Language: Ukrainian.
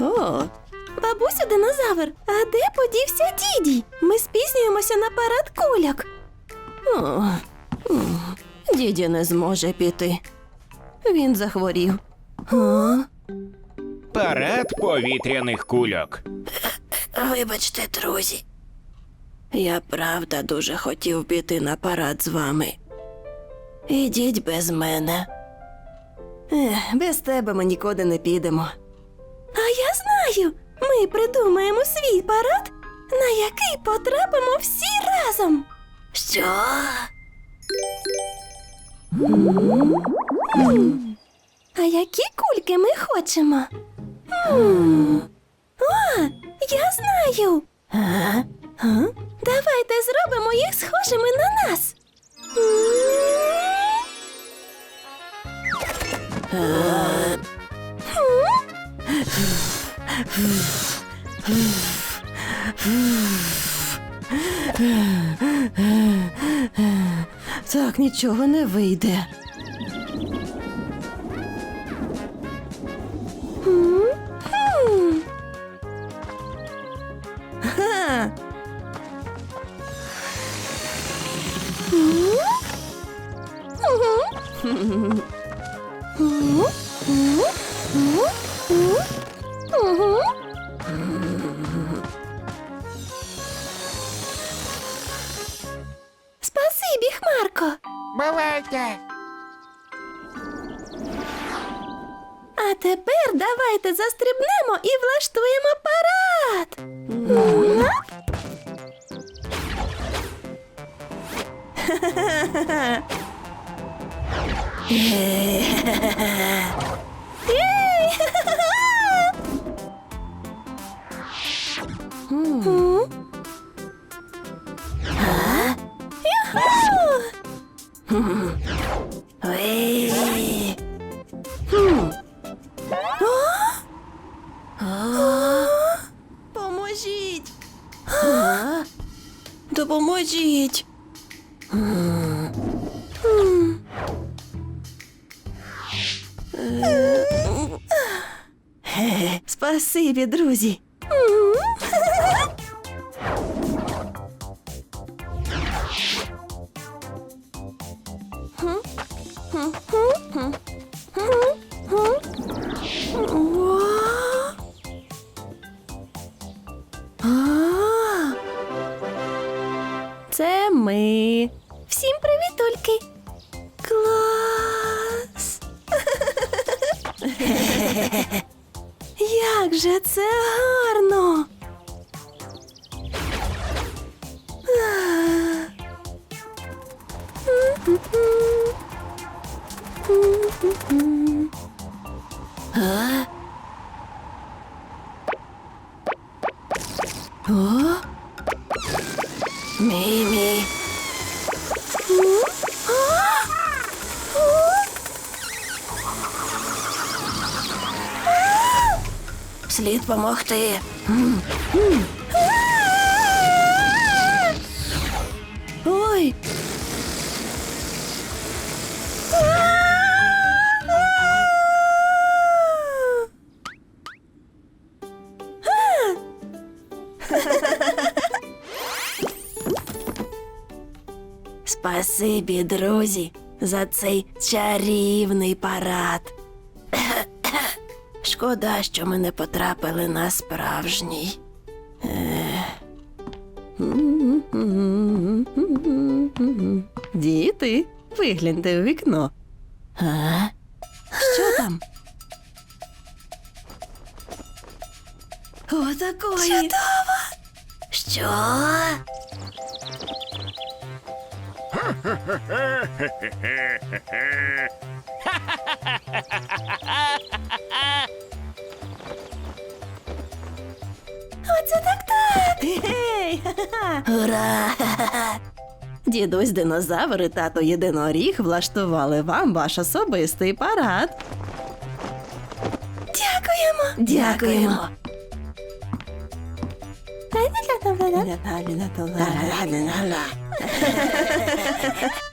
О, Бабусю динозавр, а де подівся дідій? Ми спізнюємося на парад кульок. о, м, дідя не зможе піти. Він захворів. О, Парад повітряних кульок. вибачте, друзі. Я правда дуже хотів піти на парад з вами. Ідіть без мене. Ех, без тебе ми нікуди не підемо. А я знаю, ми придумаємо свій парад, на який потрапимо всі разом. Що? А які кульки ми хочемо? М. О, я знаю. А? А? Давайте зробимо їх схожими на нас. Так нічого не вийде. М. Спасибі, Хмарко. Бувайте! А тепер давайте застрибнемо і влаштуємо парад. Єй! Поможіть. Допоможіть. Спасибі, друзі. Ми. Всім привітульки! Клас! Як же це гарно! О? Мімі. Слід помогти. Ой. Спасибі, друзі, за цей чарівний парад. Шкода, що ми не потрапили на справжній. Діти, вигляньте у вікно. А? Що там? О, такої. Чудово! Що? Оце так так! Гей! Ура! Дідусь динозавр і тато єдиноріг влаштували вам ваш особистий парад. Дякуємо! Дякуємо. Ля-ля-ля-ля-ля. Ha ha ha ha ha ha!